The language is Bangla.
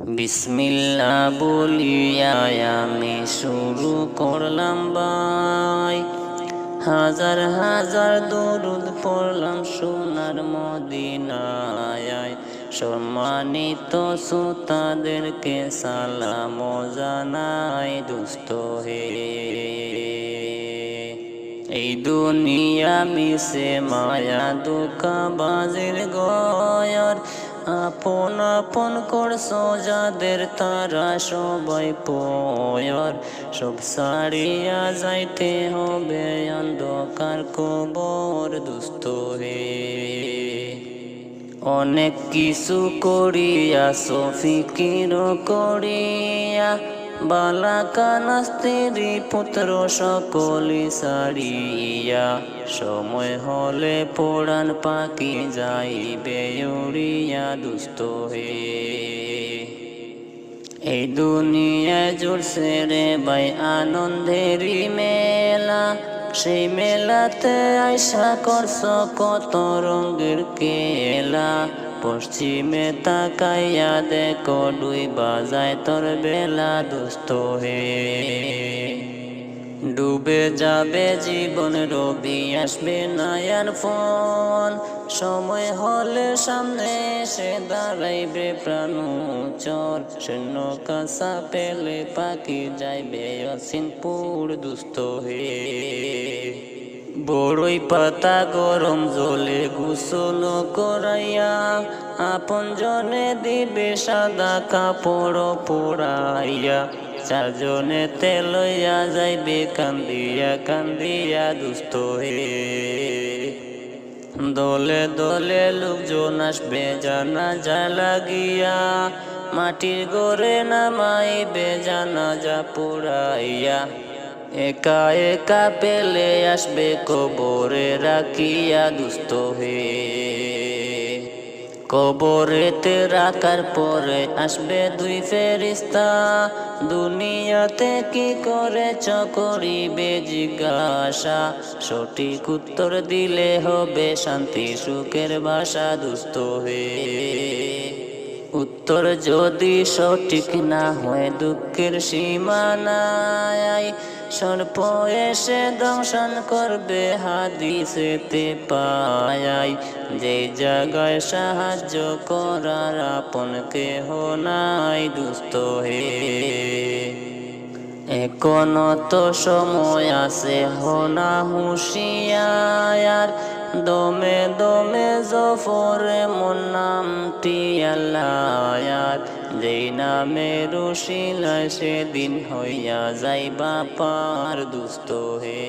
বিসমিল্লা বলিয়া আমি শুরু করলাম বাই হাজার হাজার দরুদ পড়লাম সোনার মদিনায়। সম্মানিত সুতাদেরকে সালাম জানাই, দুস্থ হে। এই দুনিয়া মিশে মায়া দুঃখা বাজির গয়ার। আপন আপন করছ যাদের তারা সবাই পয়র। সব সারিয়া যাইতে হবে অন্ধকার কবর দুস্থ হে অনেক কিছু করিয়া সফিকির করিয়া বালাকা নাস্তিরি পুত্র সকলি সারিয়া। সময় হলে পোড়ান পাকি যাইবে উড়িয়া দুস্থ হে এই দুনিয়ায় জুড়ছে রে ভাই আনন্দেরই মেলা। সেই মেলাতে আইসা করছ কত রঙের কেলা। পশ্চিমে তাকাইয়া দেখো দুই বাজায় তোর বেলা দুস্থ হে ডুবে যাবে জীবন, রবি আসবে নায়ার ফোন। সময় হলে সামনে এসে দাঁড়াইবে প্রাণ চর শূন্য কাঁসা পেলে পাখি যাইবে অসিনপুর দুস্থ হে বড়ই পাতা গরম জলে গুসল করাইয়া আপন জনে দিবে সাদা কাপড় পোড়াইয়া চারজনে তেলইয়া যাইবে, কান্দিয়া কান্দিয়া দুস্থ হে দলে দলে লোকজন আসবে জানা যা লাগিয়া মাটির গড়ে নামাইবে জানা যা পুরাইয়া। একা একা পেলে আসবে কবরে রাখিয়া দুস্থ হে কবরেতে রাখার পরে আসবে দুই ফেরিস্তা। দুনিয়াতে কি করে করিবে জিজ্ঞাসা। সঠিক উত্তর দিলে হবে শান্তি, সুখের ভাষা দুস্থ হয়ে। উত্তর যদি সঠিক না হয় দুঃখের সীমানায় সর্প এসে দংশন করবে হাদিসেতে পায় যে জায়গায় সাহায্য করার আপন কেহ নাই, দুস্থ হে। এখনও তো সময় আছে, হোনা হুশিয়ার। দমে দমে জফরে মন নামটি আল্লাহ। যেই নামে রুশিলা সেদিন হইয়া যাইবা পার দুস্থ হে